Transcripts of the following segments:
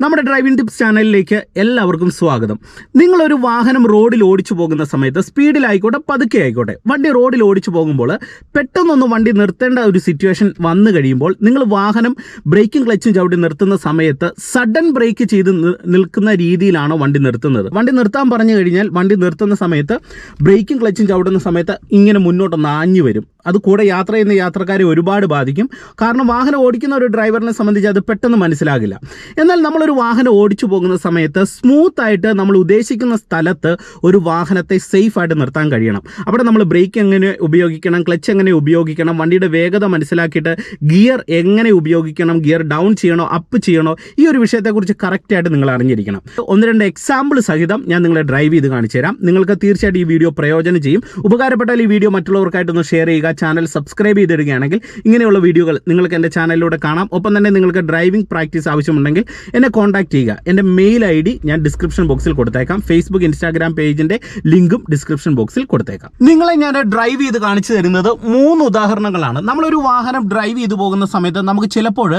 നമ്മുടെ driving tips ചാനലിലേക്ക് എല്ലാവർക്കും സ്വാഗതം. നിങ്ങളൊരു വാഹനം റോഡിൽ ഓടിച്ചു പോകുന്ന സമയത്ത് സ്പീഡിലായിക്കോട്ടെ പതുക്കെ ആയിക്കോട്ടെ. വണ്ടി റോഡിൽ ഓടിച്ചു പോകുമ്പോൾ പെട്ടെന്നൊന്ന് വണ്ടി നിർത്തേണ്ട ഒരു സിറ്റുവേഷൻ വന്നു കഴിയുമ്പോൾ നിങ്ങൾ വാഹനം ബ്രേക്കും ക്ലച്ചും ചവിട്ടി നിർത്തുന്ന സമയത്ത് സഡൻ ബ്രേക്ക് ചെയ്ത് നിൽക്കുന്ന രീതിയിലാണ് വണ്ടി നിർത്തുന്നത്? വണ്ടി നിർത്താൻ പറഞ്ഞു കഴിഞ്ഞാൽ വണ്ടി നിർത്തുന്ന സമയത്ത് ബ്രേക്കും ക്ലച്ചും ചവിട്ടുന്ന സമയത്ത് ഇങ്ങനെ മുന്നോട്ടൊന്ന് ആഞ്ഞു വരും. അത് കൂടെ യാത്ര ചെയ്യുന്ന യാത്രക്കാരെ ഒരുപാട് ബാധിക്കും. കാരണം വാഹനം ഓടിക്കുന്ന ഒരു ഡ്രൈവറിനെ സംബന്ധിച്ച് അത് പെട്ടെന്ന് മനസ്സിലാകില്ല. എന്നാൽ നമ്മളൊരു വാഹനം ഓടിച്ചു പോകുന്ന സമയത്ത് സ്മൂത്ത് ആയിട്ട് നമ്മൾ ഉദ്ദേശിക്കുന്ന സ്ഥലത്ത് ഒരു വാഹനത്തെ സേഫ് ആയിട്ട് നിർത്താൻ കഴിയണം. അവിടെ നമ്മൾ ബ്രേക്ക് എങ്ങനെ ഉപയോഗിക്കണം ക്ലച്ച് എങ്ങനെ ഉപയോഗിക്കണം വണ്ടിയുടെ വേഗത മനസ്സിലാക്കിയിട്ട് ഗിയർ എങ്ങനെ ഉപയോഗിക്കണം ഗിയർ ഡൗൺ ചെയ്യണോ അപ്പ് ചെയ്യണോ ഈ ഒരു വിഷയത്തെക്കുറിച്ച് കറക്റ്റായിട്ട് നിങ്ങൾ അറിഞ്ഞിരിക്കണം. ഒന്ന് രണ്ട് എക്സാമ്പിൾ സഹിതം ഞാൻ നിങ്ങളെ ഡ്രൈവ് ചെയ്ത് കാണിച്ചു തരാം നിങ്ങൾക്ക് തീർച്ചയായിട്ടും ഈ വീഡിയോ പ്രയോജനം ചെയ്യും. ഉപകാരപ്പെട്ടാൽ ഈ വീഡിയോ മറ്റുള്ളവർക്കായിട്ടൊന്ന് ഷെയർ ചെയ്യുക ചാനൽ സബ്സ്ക്രൈബ് ചെയ്തിടുകയാണെങ്കിൽ ഇങ്ങനെയുള്ള വീഡിയോകൾ നിങ്ങൾക്ക് എന്റെ ചാനലിലൂടെ കാണാം. ഒപ്പം തന്നെ നിങ്ങൾക്ക് ഡ്രൈവിംഗ് പ്രാക്ടീസ് ആവശ്യമുണ്ടെങ്കിൽ എന്നെ കോൺടാക്ട് ചെയ്യുക. എന്റെ മെയിൽ ഐ ഡി ഞാൻ ഡിസ്ക്രിപ്ഷൻ ബോക്സിൽ കൊടുത്തേക്കാം. ഫേസ്ബുക്ക് ഇൻസ്റ്റാഗ്രാം പേജിന്റെ ലിങ്കും ഡിസ്ക്രിപ്ഷൻ ബോക്സിൽ കൊടുത്തേക്കാം. നിങ്ങളെ ഞാൻ ഡ്രൈവ് ചെയ്ത് കാണിച്ചു തരുന്നത് മൂന്ന് ഉദാഹരണങ്ങളാണ്. നമ്മളൊരു വാഹനം ഡ്രൈവ് ചെയ്തു പോകുന്ന സമയത്ത് നമുക്ക് ചിലപ്പോൾ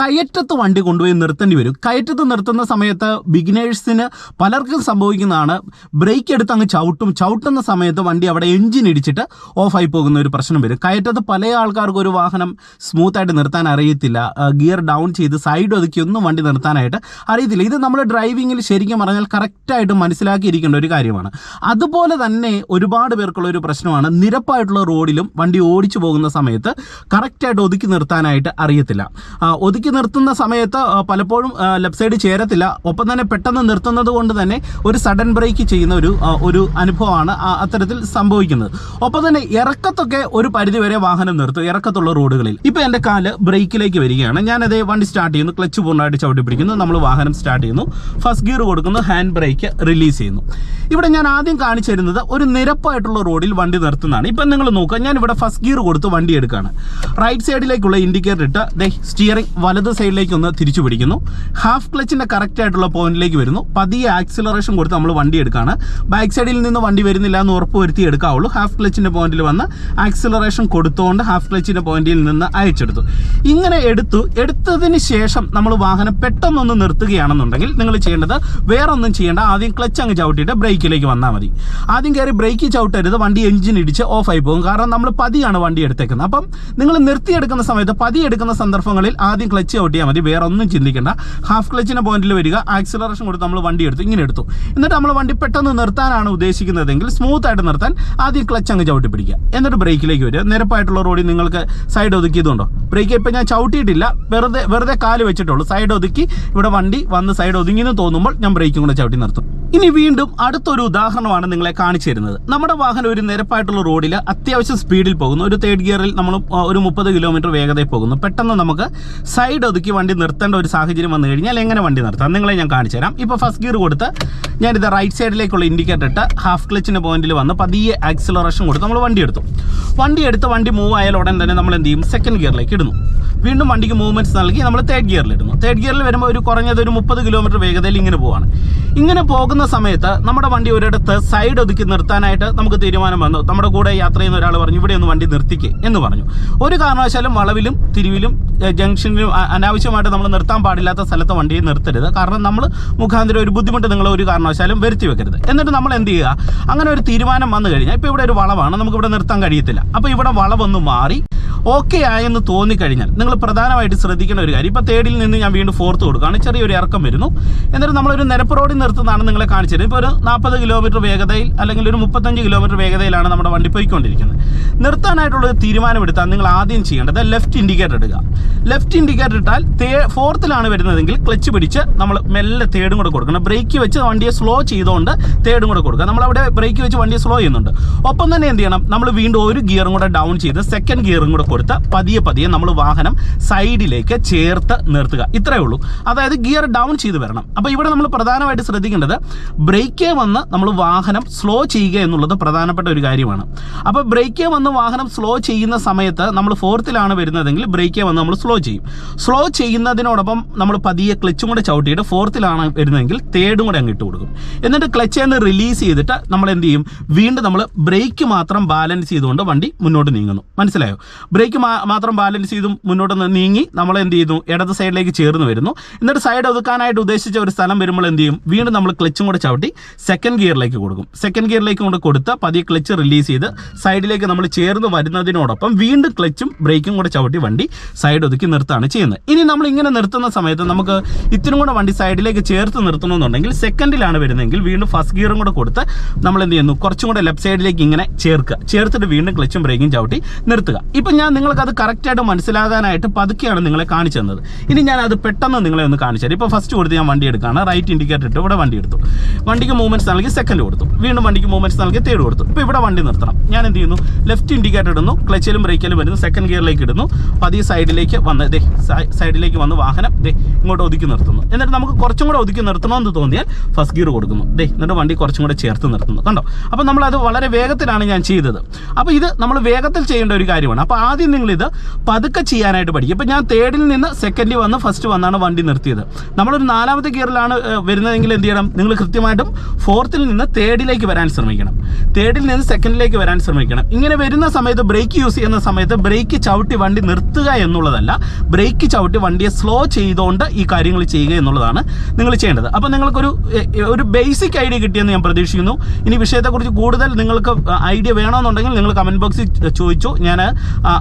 കയറ്റത്ത് വണ്ടി കൊണ്ടുപോയി നിർത്തേണ്ടി വരും. കയറ്റത്ത് നിർത്തുന്ന സമയത്ത് ബിഗിനേഴ്സിന് പലർക്കും സംഭവിക്കുന്നതാണ്. ബ്രേക്ക് എടുത്ത് അങ്ങ് ചവിട്ടും. ചവിട്ടുന്ന സമയത്ത് വണ്ടി അവിടെ എഞ്ചിൻ ഇടിച്ചിട്ട് ഓഫായി പോകുന്ന ഒരു പ്രശ്നം വരും. കയറ്റത്ത് പല ആൾക്കാർക്കും ഒരു വാഹനം സ്മൂത്തായിട്ട് നിർത്താൻ അറിയത്തില്ല. ഗിയർ ഡൗൺ ചെയ്ത് സൈഡ് ഒതുക്കി ഒന്നും വണ്ടി നിർത്താനായിട്ട് അറിയത്തില്ല. ഇത് നമ്മൾ ഡ്രൈവിങ്ങിൽ ശരിക്കും പറഞ്ഞാൽ കറക്റ്റായിട്ട് മനസ്സിലാക്കിയിരിക്കേണ്ട ഒരു കാര്യമാണ്. അതുപോലെ തന്നെ ഒരുപാട് പേർക്കുള്ള ഒരു പ്രശ്നമാണ് നിരപ്പായിട്ടുള്ള റോഡിലും വണ്ടി ഓടിച്ചു പോകുന്ന സമയത്ത് കറക്റ്റായിട്ട് ഒതുക്കി നിർത്താനായിട്ട് അറിയത്തില്ല. ഒതുക്കി നിർത്തുന്ന സമയത്ത് പലപ്പോഴും ലെഫ്റ്റ് സൈഡ് ചേരത്തില്ല. ഒപ്പം തന്നെ പെട്ടെന്ന് നിർത്തുന്നത് കൊണ്ട് തന്നെ ഒരു സഡൻ ബ്രേക്ക് ചെയ്യുന്ന ഒരു ഒരു അനുഭവമാണ് അത്തരത്തിൽ സംഭവിക്കുന്നത്. ഒപ്പം തന്നെ ഇറക്കത്തൊക്കെ ഒരു പരിധിവരെ വാഹനം നിർത്തും ഇറക്കത്തുള്ള റോഡുകളിൽ. ഇപ്പൊ എന്റെ കാൽ ബ്രേക്കിലേക്ക് വരികയാണ്. ഞാൻ അതേ വണ്ടി സ്റ്റാർട്ട് ചെയ്യുന്നു. ക്ലച്ച് പൂർണമായിട്ട് ചവിട്ടി പിടിക്കുന്നു. നമ്മൾ വാഹനം സ്റ്റാർട്ട് ചെയ്യുന്നു. ഫസ്റ്റ് ഗിയർ കൊടുക്കുന്നു. ഹാൻഡ് ബ്രേക്ക് റിലീസ് ചെയ്യുന്നു. ഇവിടെ ഞാൻ ആദ്യം കാണിച്ചിരുന്നത് ഒരു നിരപ്പായിട്ടുള്ള റോഡിൽ വണ്ടി നിർത്തുന്നതാണ്. ഇപ്പം നിങ്ങൾ നോക്കുക ഞാൻ ഇവിടെ ഫസ്റ്റ് ഗിയർ കൊടുത്ത് വണ്ടി എടുക്കുകയാണ്. റൈറ്റ് സൈഡിലേക്കുള്ള ഇൻഡിക്കേറ്റർ ഇട്ട് ദേ സ്റ്റിയറിംഗ് വലത് സൈഡിലേക്ക് ഒന്ന് തിരിച്ചു പിടിക്കുന്നു. ഹാഫ് ക്ലച്ചിന്റെ കറക്റ്റ് ആയിട്ടുള്ള പോയിന്റിലേക്ക് വരുന്നു. പതിയെ ആക്സിലറേഷൻ കൊടുത്ത് നമ്മൾ വണ്ടി എടുക്കുകയാണ്. ബാക്ക് സൈഡിൽ നിന്ന് വണ്ടി വരുന്നില്ല എന്ന് ഉറപ്പ് വരുത്തി എടുക്കാവുള്ളൂ. ഹാഫ് ക്ലച്ചിന്റെ പോയിന്റിൽ വന്ന് ആക്സിലറേഷൻ കൊടുത്തുകൊണ്ട് ഹാഫ് ക്ലച്ചിന്റെ പോയിന്റിൽ നിന്ന് അയച്ചെടുത്തു. ഇങ്ങനെ എടുത്തു. എടുത്തതിന് ശേഷം നമ്മൾ വാഹനം പെട്ടെന്നൊന്ന് നിർത്തുകയാണെന്നുണ്ടെങ്കിൽ നിങ്ങൾ ചെയ്യേണ്ടത് വേറൊന്നും ചെയ്യേണ്ട. ആദ്യം ക്ലച്ച് അങ്ങ് ചവിട്ടിയിട്ട് ബ്രേക്കിലേക്ക് വന്നാൽ മതി. ആദ്യം കയറി ബ്രേക്ക് ചവിട്ടരുത്. വണ്ടി എഞ്ചിൻ ഇടിച്ച് ഓഫ് ആയി പോകും. കാരണം നമ്മൾ പതിയാണ് വണ്ടി എടുത്തേക്കുന്നത്. അപ്പം നിങ്ങൾ നിർത്തിയെടുക്കുന്ന സമയത്ത് പതി എടുക്കുന്ന സന്ദർഭങ്ങളിൽ ആദ്യം ക്ലച്ച് ചവിട്ടിയാൽ മതി. വേറെ ഒന്നും ചിന്തിക്കേണ്ട ഹാഫ് ക്ലച്ചിന്റെ പോയിന്റിൽ വരിക. ആക്സിലറേഷൻ കൊടുത്ത് നമ്മൾ വണ്ടി എടുത്തു. ഇങ്ങനെ എടുത്തു. എന്നിട്ട് നമ്മൾ വണ്ടി പെട്ടെന്ന് നിർത്താനാണ് ഉദ്ദേശിക്കുന്നതെങ്കിൽ സ്മൂത്ത് ആയിട്ട് നിർത്താൻ ആദ്യം ക്ലച്ച് അങ്ങ് ചവിട്ടി പിടിക്കുക. എന്നിട്ട് ബ്രേക്കിലേക്ക് വരിക നിരപ്പായിട്ടുള്ള റോഡിൽ നിങ്ങൾക്ക് സൈഡ് ഒതുക്കിയതുണ്ടോ? ബ്രേക്ക് ഇപ്പം ഞാൻ ചവിട്ടിയിട്ടില്ല. വെറുതെ വെറുതെ കാൽ വെച്ചിട്ടുള്ളൂ. സൈഡ് ഒതുക്കി ഇവിടെ വണ്ടി വന്ന് സൈഡ് ഒതുങ്ങിയെന്ന് തോന്നുമ്പോൾ ഞാൻ ബ്രേക്കും കൂടെ ചവിട്ടി നിർത്തും. ഇനി വീണ്ടും അടുത്തൊരു ഉദാഹരണമാണ് നിങ്ങളെ കാണിച്ചു തരുന്നത് നമ്മുടെ വാഹനം ഒരു നിരപ്പായിട്ടുള്ള റോഡിൽ അത്യാവശ്യം സ്പീഡിൽ പോകുന്നു. ഒരു തേർഡ് ഗിയറിൽ നമ്മൾ ഒരു മുപ്പത് കിലോമീറ്റർ വേഗതയിൽ പോകുന്നു. പെട്ടെന്ന് നമുക്ക് സൈഡ് ഒതുക്കി വണ്ടി നിർത്തേണ്ട ഒരു സാഹചര്യം വന്നു കഴിഞ്ഞാൽ എങ്ങനെ വണ്ടി നിർത്താം? നിങ്ങളെ ഞാൻ കാണിച്ചു തരാം. ഇപ്പോൾ ഫസ്റ്റ് ഗിയർ കൊടുത്ത് ഞാനിത് റൈറ്റ് സൈഡിലേക്കുള്ള ഇൻഡിക്കേറ്റർ ഇട്ട് ഹാഫ് ക്ലച്ചിന്റെ പോയിന്റിൽ വന്ന് പതിയെ ആക്സിലറേഷൻ കൊടുത്ത് നമ്മൾ വണ്ടി എടുത്തു. വണ്ടി എടുത്ത് വണ്ടി മൂവ് ആയാൽ ഉടൻ തന്നെ നമ്മൾ എന്ത് ചെയ്യും? സെക്കൻഡ് ഗിയറിലേക്ക് ഇടുന്നു. വീണ്ടും വണ്ടിക്ക് മൂവ്മെന്റ്സ് നൽകി നമ്മൾ തേർഡ് ഗിയറിൽ ഇടുന്നു. തേർഡ് ഗിയറിൽ വരുമ്പോൾ ഒരു കുറഞ്ഞത് ഒരു മുപ്പത് കിലോമീറ്റർ വേഗതയിൽ ഇങ്ങനെ പോവാണ്. ഇങ്ങനെ പോകുന്ന സമയത്ത് നമ്മുടെ വണ്ടി ഒരിടത്ത് സൈഡ് ഒതുക്കി നിർത്താനായിട്ട് നമുക്ക് തീരുമാനം വന്നു. നമ്മുടെ കൂടെ യാത്ര ചെയ്യുന്ന ഒരാൾ പറഞ്ഞു ഇവിടെ ഒന്ന് വണ്ടി നിർത്തിക്കേ എന്ന് പറഞ്ഞു. ഒരു കാരണവശാലും വളവിലും തിരിവിലും ജംഗ്ഷനിലും അനാവശ്യമായിട്ട് നമ്മൾ നിർത്താൻ പാടില്ലാത്ത സ്ഥലത്ത് വണ്ടിയെ നിർത്തരുത്. കാരണം നമ്മൾ മുഖാന്തരം ഒരു ബുദ്ധിമുട്ട് നിങ്ങൾ ഒരു കാരണവശാലും വരുത്തി വെക്കരുത്. എന്നിട്ട് നമ്മൾ എന്ത് ചെയ്യുക? അങ്ങനെ ഒരു തീരുമാനം വന്നു കഴിഞ്ഞാൽ ഇപ്പോൾ ഇവിടെ ഒരു വളവാണ്. നമുക്ക് ഇവിടെ നിർത്താൻ കഴിയത്തില്ല. അപ്പോൾ ഇവിടെ വളവൊന്ന് മാറി ഓക്കെ ആയെന്ന് തോന്നിക്കഴിഞ്ഞാൽ നിങ്ങൾ പ്രധാനമായിട്ട് ശ്രദ്ധിക്കേണ്ട ഒരു കാര്യം. ഇപ്പോൾ തേർഡിൽ നിന്ന് ഞാൻ വീണ്ടും ഫോർത്ത് കൊടുക്കുകയാണ്. ചെറിയൊരു ഇറക്കം വരുന്നു. എന്നിട്ട് നമ്മളൊരു നിരപ്പ് റോഡിൽ നിർത്തുന്നതാണ് നിങ്ങളെ കാണിച്ചത്. ഇപ്പോൾ ഒരു നാൽപ്പത് കിലോമീറ്റർ വേഗതയിൽ അല്ലെങ്കിൽ ഒരു മുപ്പത്തഞ്ച് കിലോമീറ്റർ വേഗതയിലാണ് നമ്മുടെ വണ്ടി പോയിക്കൊണ്ടിരിക്കുന്നത്. നിർത്താനായിട്ടുള്ള ഒരു തീരുമാനമെടുത്താൽ നിങ്ങൾ ആദ്യം ചെയ്യേണ്ടത് ലെഫ്റ്റ് ഇൻഡിക്കേറ്റർ ഇടുക. ലെഫ്റ്റ് ഇൻഡിക്കേറ്റർ ഇട്ടാൽ തേ ഫോർത്തിലാണ് വരുന്നതെങ്കിൽ ക്ലച്ച് പിടിച്ച് നമ്മൾ മെല്ലെ തേടും കൂടെ കൊടുക്കണം. ബ്രേക്ക് വെച്ച് വണ്ടിയെ സ്ലോ ചെയ്തുകൊണ്ട് തേടും കൂടെ കൊടുക്കുക. നമ്മളവിടെ ബ്രേക്ക് വെച്ച് വണ്ടിയെ സ്ലോ ചെയ്യുന്നുണ്ട്. ഒപ്പം തന്നെ എന്ത് ചെയ്യണം? നമ്മൾ വീണ്ടും ഒരു ഗിയറും കൂടെ ഡൗൺ ചെയ്ത് സെക്കൻഡ് ഗിയറും കൂടെ കൊടുത്ത് പതിയെ പതിയെ നമ്മൾ വാഹനം സൈഡിലേക്ക് ചേർത്ത് നിർത്തുക. ഇത്രയേ ഉള്ളൂ. അതായത് ഗിയർ ഡൗൺ ചെയ്ത് വരണം. അപ്പോൾ ഇവിടെ നമ്മൾ പ്രധാനമായിട്ട് ശ്രദ്ധിക്കേണ്ടത് ബ്രേക്കേ വന്ന് നമ്മൾ വാഹനം സ്ലോ ചെയ്യുക എന്നുള്ളത് പ്രധാനപ്പെട്ട ഒരു കാര്യമാണ്. അപ്പോൾ ബ്രേക്കേ വന്ന് വാഹനം സ്ലോ ചെയ്യുന്ന സമയത്ത് നമ്മൾ ഫോർത്തിലാണ് വരുന്നതെങ്കിൽ ബ്രേക്കേ വന്ന് നമ്മൾ സ്ലോ ചെയ്യും. സ്ലോ ചെയ്യുന്നതിനോടൊപ്പം നമ്മൾ പതിയെ ക്ലച്ചും കൂടെ ചവിട്ടിയിട്ട് ഫോർത്തിലാണ് വരുന്നതെങ്കിൽ തേർഡും കൂടെ അങ്ങ് ഇട്ട് കൊടുക്കും. എന്നിട്ട് ക്ലച്ച് എന്ന് റിലീസ് ചെയ്തിട്ട് നമ്മൾ എന്ത് ചെയ്യും? വീണ്ടും നമ്മൾ ബ്രേക്ക് മാത്രം ബാലൻസ് ചെയ്തുകൊണ്ട് വണ്ടി മുന്നോട്ട് നീങ്ങുന്നു. മനസ്സിലായോ? ബ്രേക്ക് മാത്രം ബാലൻസ് ചെയ്തും മുന്നോട്ട് നീങ്ങി നമ്മൾ എന്ത് ചെയ്യുന്നു ഇടത് സൈഡിലേക്ക് ചേർന്ന് വരുന്നു. എന്നിട്ട് സൈഡ് ഒതുക്കാനായിട്ട് ഉദ്ദേശിച്ച ഒരു സ്ഥലം വരുമ്പോൾ എന്ത് ചെയ്യും? വീണ്ടും നമ്മൾ ക്ലച്ചും കൂടെ ചവിട്ടി സെക്കൻഡ് ഗിയറിലേക്ക് കൊടുക്കും. സെക്കൻഡ് ഗിയറിലേക്ക് കൊണ്ട് കൊടുത്ത് പതിയെ ക്ലച്ച് റിലീസ് ചെയ്ത് സൈഡിലേക്ക് നമ്മൾ ചേർന്ന് വരുന്നതിനോടൊപ്പം വീണ്ടും ക്ലച്ചും ബ്രേക്കും കൂടെ ചവിട്ടി വണ്ടി സൈഡ് ഒതുക്കി നിർത്താണ് ചെയ്യുന്നത്. ഇനി നമ്മൾ ഇങ്ങനെ നിർത്തുന്ന സമയത്ത് നമുക്ക് ഇത്തിരി കൂടെ വണ്ടി സൈഡിലേക്ക് ചേർത്ത് നിർത്തണമെന്നുണ്ടെങ്കിൽ സെക്കൻഡിലാണ് വരുന്നതെങ്കിൽ വീണ്ടും ഫസ്റ്റ് ഗിയറും കൂടെ കൊടുത്ത് നമ്മൾ എന്ത് ചെയ്യുന്നു? കുറച്ചും കൂടെ ലെഫ്റ്റ് സൈഡിലേക്ക് ഇങ്ങനെ ചേർക്കുക. ചേർത്തിട്ട് വീണ്ടും ക്ലച്ചും ബ്രേക്കും ചവിട്ടി നിർത്തുക. ഇപ്പം ഞാൻ നിങ്ങൾക്ക് അത് കറക്റ്റായിട്ട് മനസ്സിലാകാനായിട്ട് പതുക്കെയാണ് നിങ്ങളെ കാണിച്ചു തന്നത്. ഇനി ഞാൻ അത് പെട്ടെന്ന് നിങ്ങളെ ഒന്ന് കാണിച്ചു തരാം. ഇപ്പോൾ ഫസ്റ്റ് കൊടുത്ത് ഞാൻ വണ്ടി എടുക്കുകയാണ് റൈറ്റ് ഇൻഡിക്കേറ്റർ ഇട്ട് ഇവിടെ വണ്ടി എടുത്തു. വണ്ടിക്ക് മൂവ്മെന്റ്സ് നൽകി സെക്കൻഡ് കൊടുത്തു. വീണ്ടും വണ്ടിക്ക് മൂവ്മെന്റ്സ് നൽകി തേർഡ് കൊടുത്തു. ഇപ്പോൾ ഇവിടെ വണ്ടി നിർത്തണം. ഞാൻ എന്ത് ചെയ്യുന്നു? ലെഫ്റ്റ് ഇൻഡിക്കേറ്റർ ഇടുന്നു. ക്ലച്ചിലും ബ്രേക്കിലും വരുന്നു. സെക്കൻഡ് ഗിയറിലേക്ക് ഇടുന്നു. പതിയെ സൈഡിലേക്ക് വന്ന് ദേ സൈഡിലേക്ക് വന്ന് വാഹനം ദേ ഇങ്ങോട്ട് ഒതുക്കി നിർത്തുന്നു. എന്നിട്ട് നമുക്ക് കുറച്ചും കൂടെ ഒതുക്കി നിർത്തണമെന്ന് തോന്നിയാൽ ഫസ്റ്റ് ഗിയർ കൊടുക്കുന്നു. ദേ എന്നിട്ട് വണ്ടി കുറച്ചും കൂടെ ചേർത്ത് നിർത്തുന്നു. കണ്ടോ? അപ്പോൾ നമ്മളത് വളരെ വേഗത്തിലാണ് ഞാൻ ചെയ്തത്. അപ്പോൾ ഇത് നമ്മൾ വേഗത്തിൽ ചെയ്യേണ്ട ഒരു കാര്യമാണ്. അപ്പോൾ ആദ്യം നിങ്ങളിത് പതുക്കെ ചെയ്യാനായിട്ട് പഠിക്കും ഇപ്പം ഞാൻ തേർഡിൽ നിന്ന് സെക്കൻഡിൽ വന്ന് ഫസ്റ്റ് വന്നാണ് വണ്ടി നിർത്തിയത്. നമ്മളൊരു നാലാമത്തെ ഗിയറിലാണ് വരുന്നതെങ്കിൽ എന്ത് ചെയ്യണം? നിങ്ങൾ കൃത്യമായിട്ടും ഫോർത്തിൽ നിന്ന് തേർഡിലേക്ക് വരാൻ ശ്രമിക്കണം. തേർഡിൽ നിന്ന് സെക്കൻഡിലേക്ക് വരാൻ ശ്രമിക്കണം. ഇങ്ങനെ വരുന്ന സമയത്ത് ബ്രേക്ക് യൂസ് ചെയ്യുന്ന സമയത്ത് ബ്രേക്ക് ചവിട്ടി വണ്ടി നിർത്തുക എന്നുള്ളതല്ല ബ്രേക്ക് ചവിട്ടി വണ്ടിയെ സ്ലോ ചെയ്തുകൊണ്ട് ഈ കാര്യങ്ങൾ ചെയ്യുക എന്നുള്ളതാണ് നിങ്ങൾ ചെയ്യേണ്ടത്. അപ്പോൾ നിങ്ങൾക്കൊരു ഒരു ബേസിക് ഐഡിയ കിട്ടിയെന്ന് ഞാൻ പ്രതീക്ഷിക്കുന്നു. ഇനി വിഷയത്തെക്കുറിച്ച് കൂടുതൽ നിങ്ങൾക്ക് ഐഡിയ വേണമെന്നുണ്ടെങ്കിൽ നിങ്ങൾ കമന്റ് ബോക്സിൽ ചോദിച്ചു. ഞാൻ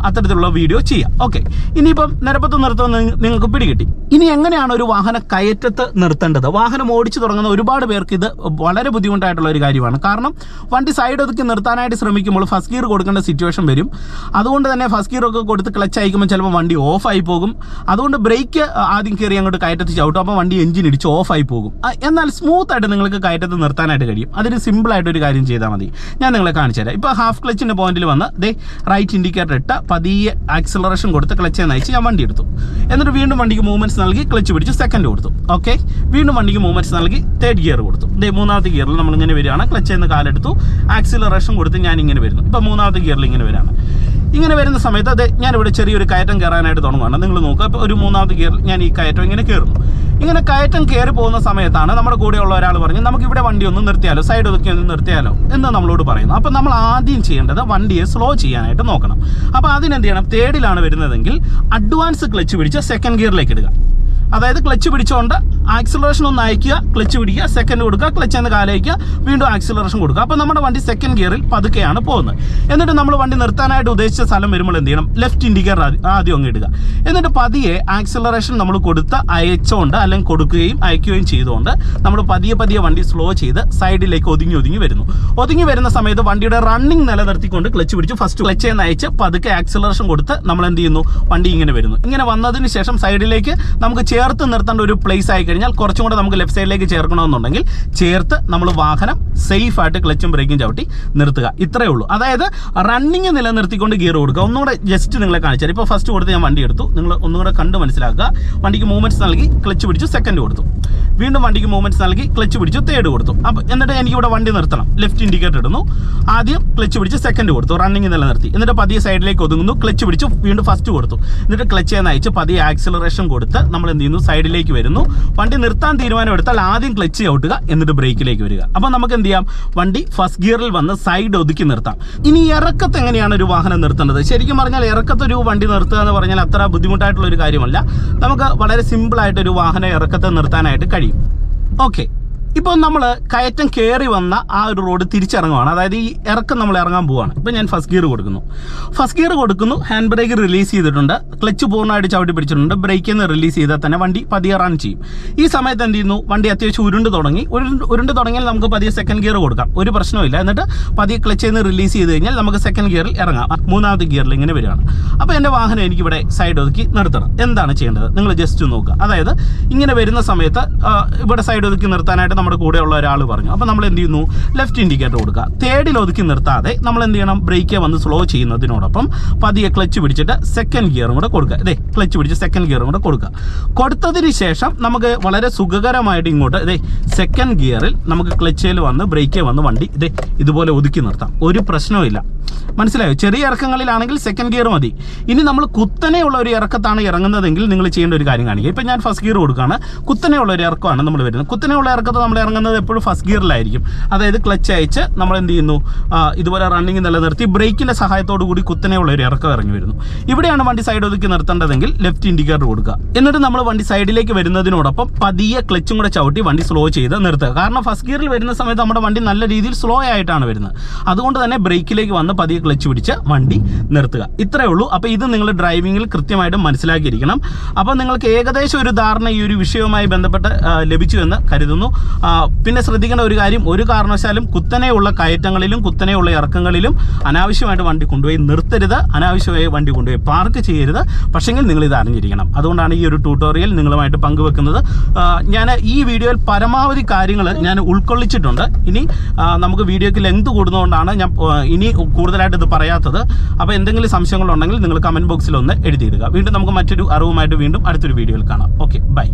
അത്തരത്തിലുള്ള വീഡിയോ ചെയ്യാം. ഓക്കെ ഇനിയിപ്പം നിരപ്പത്ത് നിർത്തുമെന്ന് നിങ്ങ- നിങ്ങൾക്ക് പിടികിട്ടി. ഇനി എങ്ങനെയാണ് ഒരു വാഹന കയറ്റത്ത് നിർത്തേണ്ടത്? വാഹനം ഓടിച്ചു തുടങ്ങുന്ന ഒരുപാട് പേർക്ക് ഇത് വളരെ ബുദ്ധിമുട്ടായിട്ടുള്ള ഒരു കാര്യമാണ്. കാരണം വണ്ടി സൈഡ് ഒതുക്കി നിർത്താനായിട്ട് ശ്രമിക്കുമ്പോൾ ഫസ്റ്റ് ഗിയർ കൊടുക്കേണ്ട സിറ്റുവേഷൻ വരും. അതുകൊണ്ട് തന്നെ ഫസ്റ്റ് ഗിയർ ഒക്കെ കൊടുത്ത് ക്ലച്ച് അയക്കുമ്പോൾ ചിലപ്പോൾ വണ്ടി ഓഫ് ആയി പോകും. അതുകൊണ്ട് ബ്രേക്ക് ആദ്യം കയറി അങ്ങോട്ട് കയറ്റത്ത് ചവിട്ടും. അപ്പോൾ വണ്ടി എഞ്ചിൻ ഇടിച്ച് ഓഫ് ആയി പോകും. എന്നാൽ സ്മൂത്ത് ആയിട്ട് നിങ്ങൾക്ക് കയറ്റത്ത് നിർത്താനായിട്ട് കഴിയും. അതിന് സിമ്പിൾ ആയിട്ട് ഒരു കാര്യം ചെയ്താൽ മതി. ഞാൻ നിങ്ങളെ കാണിച്ചു തരാം. ഇപ്പോൾ ഹാഫ് ക്ലച്ചിന്റെ പോയിന്റിൽ വന്ന് ദേ റൈറ്റ് ഇൻഡിക്കേറ്റർ ഇട്ട് പതിയെ ആക്സിലറേഷൻ കൊടുത്ത് ക്ലച്ച് നയിച്ച് ഞാൻ വണ്ടി എടുത്തു. എന്നിട്ട് വീണ്ടും വണ്ടിക്ക് മൂവ്മെന്റ്സ് നൽകി ക്ലച്ച് പിടിച്ച് സെക്കൻഡ് കൊടുത്തു. ഓക്കെ വീണ്ടും വണ്ടിക്ക് മൂവ്മെന്റ്സ് നൽകി തേർഡ് ഗിയർ കൊടുത്തു. ദേ മൂന്നാമത്തെ ഗിയറിൽ നമ്മൾ ഇങ്ങനെ വരികയാണ്. ക്ലച്ച് എന്ന് കാലെടുത്തു. ആക്സിലറേഷൻ കൊടുത്ത് ഞാൻ ഇങ്ങനെ വരുന്നു. ഇപ്പോൾ മൂന്നാമത്തെ ഗിയറിൽ ഇങ്ങനെ വരികയാണ്. ഇങ്ങനെ വരുന്ന സമയത്ത് അതെ ഞാനിവിടെ ചെറിയൊരു കയറ്റം കയറാനായിട്ട് തുടങ്ങുകയാണ് നിങ്ങൾ നോക്കുക ഇപ്പോൾ ഒരു മൂന്നാമത്തെ ഗിയറിൽ ഞാൻ ഈ കയറ്റം ഇങ്ങനെ കയറുന്നു. ഇങ്ങനെ കയറ്റം കയറി പോകുന്ന സമയത്താണ് നമ്മുടെ കൂടെയുള്ള ഒരാൾ പറഞ്ഞ് നമുക്ക് ഇവിടെ വണ്ടി ഒന്ന് നിർത്തിയാലോ? സൈഡ് ഒതുക്കി ഒന്ന് നിർത്തിയാലോ? എന്ന് നമ്മളോട് പറയുന്നു അപ്പം നമ്മൾ ആദ്യം ചെയ്യേണ്ടത് വണ്ടിയെ സ്ലോ ചെയ്യാനായിട്ട് നോക്കണം. അപ്പോൾ അതിനെന്ത് ചെയ്യണം? തേർഡിലാണ് വരുന്നതെങ്കിൽ അഡ്വാൻസ് ക്ലച്ച് പിടിച്ച് സെക്കൻഡ് ഗിയറിലേക്ക് ഇടുക. അതായത് ക്ലച്ച് പിടിച്ചുകൊണ്ട് ആക്സിലറേഷൻ ഒന്ന് അയക്കുക ക്ലച്ച് പിടിക്കുക സെക്കൻഡ് കൊടുക്കുക ക്ലച്ച് എന്ന് കാലയക്കുക വീണ്ടും ആക്സിലറേഷൻ കൊടുക്കുക. അപ്പോൾ നമ്മുടെ വണ്ടി സെക്കൻഡ് ഗിയറിൽ പതുക്കെയാണ് പോകുന്നത്. എന്നിട്ട് നമ്മൾ വണ്ടി നിർത്താനായിട്ട് ഉദ്ദേശിച്ച സ്ഥലം വരുമ്പോൾ എന്ത് ചെയ്യണം? ലെഫ്റ്റ് ഇൻഡിക്കേറ്റർ ആദ്യം അങ്ങ് ഇടുക. എന്നിട്ട് പതിയെ ആക്സിലറേഷൻ നമ്മൾ കൊടുത്ത് അയച്ചുകൊണ്ട് അല്ലെങ്കിൽ കൊടുക്കുകയും അയക്കുകയും ചെയ്തുകൊണ്ട് നമ്മൾ പതിയെ പതിയെ വണ്ടി സ്ലോ ചെയ്ത് സൈഡിലേക്ക് ഒതുങ്ങി ഒതുങ്ങി വരുന്നു. ഒതുങ്ങി വരുന്ന സമയത്ത് വണ്ടിയുടെ റണ്ണിങ് നിലനിർത്തിക്കൊണ്ട് ക്ലച്ച് പിടിച്ച് ഫസ്റ്റ് ക്ലച്ച് എന്ന് അയച്ച് പതുക്കെ ആക്സിലറേഷൻ കൊടുത്ത് നമ്മൾ എന്ത് ചെയ്യുന്നു? വണ്ടി ഇങ്ങനെ വരുന്നു. ഇങ്ങനെ വന്നതിന് ശേഷം സൈഡിലേക്ക് നമുക്ക് ചേർത്ത് നിർത്തേണ്ട ഒരു പ്ലേസ് ആയി കഴിഞ്ഞാൽ കുറച്ചും കൂടെ നമുക്ക് ലെഫ്റ്റ് സൈഡിലേക്ക് ചേർക്കണമെന്നുണ്ടെങ്കിൽ ചേർത്ത് നമ്മൾ വാഹനം സേഫ് ആയിട്ട് ക്ലച്ചും ബ്രേക്കും ചവിട്ടി നിർത്തുക. ഇത്രയേ ഉള്ളൂ. അതായത് റണ്ണിങ് നിലനിർത്തിക്കൊണ്ട് ഗിയർ കൊടുക്കുക. ഒന്നുകൂടെ ജസ്റ്റ് നിങ്ങളെ കാണിച്ചാൽ ഇപ്പോൾ ഫസ്റ്റ് കൊടുത്ത് ഞാൻ വണ്ടി എടുത്തു. നിങ്ങൾ ഒന്നുകൂടെ കണ്ട് മനസ്സിലാക്കുക. വണ്ടിക്ക് മൂവ്മെന്റ്സ് നൽകി ക്ലച്ച് പിടിച്ചു സെക്കൻഡ് കൊടുത്തു. വീണ്ടും വണ്ടിക്ക് മൂവ്മെന്റ്സ് നൽകി ക്ലച്ച് പിടിച്ചു തേർഡ് കൊടുത്തു. അപ്പോൾ എന്നിട്ട് എനിക്ക് ഇവിടെ വണ്ടി നിർത്തണം. ലെഫ്റ്റ് ഇൻഡിക്കേറ്റർ ഇടുന്നു. ആദ്യം ക്ലച്ച് പിടിച്ച് സെക്കൻഡ് കൊടുത്തു. റണ്ണിങ് നിലനിർത്തി. എന്നിട്ട് പതിയെ സൈഡിലേക്ക് ഒതുങ്ങുന്നു. ക്ലച്ച് പിടിച്ചു വീണ്ടും ഫസ്റ്റ് കൊടുത്തു. എന്നിട്ട് ക്ലച്ച് നയിച്ച് പതിയെ ആക്സിലറേഷൻ കൊടുത്ത് നമ്മൾ എന്ത് ചെയ്യുന്നു? സൈഡിലേക്ക് വരുന്നു. വണ്ടി നിർത്താൻ തീരുമാനം എടുത്താൽ ആദ്യം ക്ലച്ച് ചവിട്ടുക എന്നിട്ട് ബ്രേക്കിലേക്ക് വരിക. അപ്പോൾ നമുക്ക് എന്ത് ചെയ്യാം? വണ്ടി ഫസ്റ്റ് ഗിയറിൽ വന്ന് സൈഡ് ഒതുക്കി നിർത്താം. ഇനി ഇറക്കത്ത് എങ്ങനെയാണ് ഒരു വാഹനം നിർത്തേണ്ടത് ശരിക്കും പറഞ്ഞാൽ ഇറക്കത്ത് ഒരു വണ്ടി നിർത്തുക എന്ന് പറഞ്ഞാൽ അത്ര ബുദ്ധിമുട്ടായിട്ടുള്ള ഒരു കാര്യമല്ല. നമുക്ക് വളരെ സിമ്പിൾ ആയിട്ട് ഒരു വാഹനം ഇറക്കത്തെ നിർത്താനായിട്ട് കഴിയും. ഓക്കെ ഇപ്പോൾ നമ്മൾ കയറ്റം കയറി വന്ന ആ ഒരു റോഡ് തിരിച്ചിറങ്ങുവാണ്. അതായത് ഈ ഇറക്കം നമ്മൾ ഇറങ്ങാൻ പോവുകയാണ് ഇപ്പോൾ ഞാൻ ഫസ്റ്റ് ഗിയർ കൊടുക്കുന്നു. ഫസ്റ്റ് ഗിയർ കൊടുക്കുന്നു. ഹാൻഡ് ബ്രേക്ക് റിലീസ് ചെയ്തിട്ടുണ്ട്. ക്ലച്ച് പൂർണമായിട്ട് ചവിട്ടി പിടിച്ചിട്ടുണ്ട്. ബ്രേക്കിൽ നിന്ന് റിലീസ് ചെയ്താൽ തന്നെ വണ്ടി പതിയെ റൺ ചെയ്യും. ഈ സമയത്ത് എന്ത് ചെയ്യുന്നു? വണ്ടി അത്യാവശ്യം ഉരുണ്ട് തുടങ്ങി. ഉരുണ്ട് തുടങ്ങിയാൽ നമുക്ക് പതിയെ സെക്കൻഡ് ഗിയർ കൊടുക്കാം. ഒരു പ്രശ്നമില്ല എന്നിട്ട് പതിയെ ക്ലച്ചിൽ നിന്ന് റിലീസ് ചെയ്ത് കഴിഞ്ഞാൽ നമുക്ക് സെക്കൻഡ് ഗിയറിൽ ഇറങ്ങാം. മൂന്നാമത്തെ ഗിയറിൽ ഇങ്ങനെ വരികയാണ്. അപ്പോൾ എന്റെ വാഹനം എനിക്കിവിടെ സൈഡ് ഒതുക്കി നിർത്തണം. എന്താണ് ചെയ്യേണ്ടത്? നിങ്ങൾ ജസ്റ്റ് നോക്കുക. അതായത് ഇങ്ങനെ വരുന്ന സമയത്ത് ഇവിടെ സൈഡ് ഒതുക്കി നിർത്താനായിട്ട് നമ്മുടെ കൂടെയുള്ള ഒരാൾ പറഞ്ഞു. അപ്പോൾ നമ്മൾ എന്ത് ചെയ്യുന്നു? ലെഫ്റ്റ് ഇൻഡിക്കേറ്റർ കൊടുക്കുക. തേർഡിൽ ഒതുക്കി നിർത്താതെ നമ്മൾ എന്ത് ചെയ്യണം? ബ്രേക്ക് വന്ന് സ്ലോ ചെയ്യുന്നതിനോടൊപ്പം പതിയെ ക്ലച്ച് പിടിച്ചിട്ട് സെക്കൻഡ് ഗിയറും കൂടെ കൊടുക്കുക. ഇതേ ക്ലച്ച് പിടിച്ച് സെക്കൻഡ് ഗിയറും കൂടെ കൊടുക്കുക. കൊടുത്തതിന് ശേഷം നമുക്ക് വളരെ സുഖകരമായിട്ട് ഇങ്ങോട്ട് ഇതേ സെക്കൻഡ് ഗിയറിൽ നമുക്ക് ക്ലച്ചിൽ വന്ന് ബ്രേക്കേ വന്ന് വണ്ടി ഇതേ ഇതുപോലെ ഒതുക്കി നിർത്താം. ഒരു പ്രശ്നവുമില്ല മനസ്സിലായോ? ചെറിയ ഇറക്കങ്ങളിലാണെങ്കിൽ സെക്കൻഡ് ഗിയർ മതി. ഇനി നമ്മൾ കുത്തനെയുള്ള ഒരു ഇറക്കത്താണ് ഇറങ്ങുന്നതെങ്കിൽ നിങ്ങൾ ചെയ്യേണ്ട ഒരു കാര്യം കാണിക്കുക ഇപ്പം ഞാൻ ഫസ്റ്റ് ഗിയർ കൊടുക്കുകയാണ്. കുത്തനെയുള്ള ഒരു ഇറക്കമാണ് നമ്മൾ വരുന്നത്. കുത്തനെയുള്ള ഇറക്കത്ത് നമ്മൾ ഇറങ്ങുന്നത് എപ്പോഴും ഫസ്റ്റ് ഗിയറിലായിരിക്കും അതായത് ക്ലച്ച് അയച്ച് നമ്മൾ എന്ത് ചെയ്യുന്നു? ഇതുപോലെ റണ്ണിങ് നിലനിർത്തി ബ്രേക്കിന്റെ സഹായത്തോടു കൂടി കുത്തനെയുള്ള ഒരു ഇറക്കം ഇറങ്ങി വരുന്നു. ഇവിടെയാണ് വണ്ടി സൈഡ് ഒതുക്കി നിർത്തേണ്ടതെങ്കിൽ ലെഫ്റ്റ് ഇൻഡിക്കേറ്റർ കൊടുക്കുക. എന്നിട്ട് നമ്മൾ വണ്ടി സൈഡിലേക്ക് വരുന്നതിനോടൊപ്പം പതിയെ ക്ലച്ചും കൂടെ ചവിട്ടി വണ്ടി സ്ലോ ചെയ്ത് നിർത്തുക. കാരണം ഫസ്റ്റ് ഗിയറിൽ വരുന്ന സമയത്ത് നമ്മുടെ വണ്ടി നല്ല രീതിയിൽ സ്ലോ ആയിട്ടാണ് വരുന്നത്. അതുകൊണ്ട് തന്നെ ബ്രേക്കിലേക്ക് വന്ന് പതിയെ ക്ലച്ച് പിടിച്ച് വണ്ടി നിർത്തുക. ഇത്രയേ ഉള്ളൂ. അപ്പോൾ ഇത് നിങ്ങൾ ഡ്രൈവിങ്ങിൽ കൃത്യമായിട്ടും മനസ്സിലാക്കിയിരിക്കണം. അപ്പോൾ നിങ്ങൾക്ക് ഏകദേശം ഒരു ധാരണ ഈ ഒരു വിഷയവുമായി ബന്ധപ്പെട്ട് ലഭിച്ചു എന്ന് കരുതുന്നു. പിന്നെ ശ്രദ്ധിക്കേണ്ട ഒരു കാര്യം ഒരു കാരണവശാലും കുത്തനെയുള്ള കയറ്റങ്ങളിലും കുത്തനെയുള്ള ഇറക്കങ്ങളിലും അനാവശ്യമായിട്ട് വണ്ടി കൊണ്ടുപോയി നിർത്തരുത്. അനാവശ്യമായി വണ്ടി കൊണ്ടുപോയി പാർക്ക് ചെയ്യരുത്. പക്ഷെങ്കിൽ നിങ്ങൾ ഇത് അറിഞ്ഞിരിക്കണം. അതുകൊണ്ടാണ് ഈ ഒരു ട്യൂട്ടോറിയൽ നിങ്ങളുമായിട്ട് പങ്കുവെക്കുന്നത്. ഞാൻ ഈ വീഡിയോയിൽ പരമാവധി കാര്യങ്ങൾ ഞാൻ ഉൾക്കൊള്ളിച്ചിട്ടുണ്ട്. ഇനി നമുക്ക് വീഡിയോയ്ക്ക് ലെങ്ത് കൂടുന്നതുകൊണ്ടാണ് ഞാൻ ഇനി കൂടുതലായിട്ട് ഇത് പറയാത്തത്. അപ്പോൾ എന്തെങ്കിലും സംശയങ്ങളുണ്ടെങ്കിൽ നിങ്ങൾ കമന്റ് ബോക്സിൽ ഒന്ന് എഴുതിയിടുക. വീണ്ടും നമുക്ക് മറ്റൊരു അറിവുമായിട്ട് വീണ്ടും അടുത്തൊരു വീഡിയോയിൽ കാണാം. Okay bye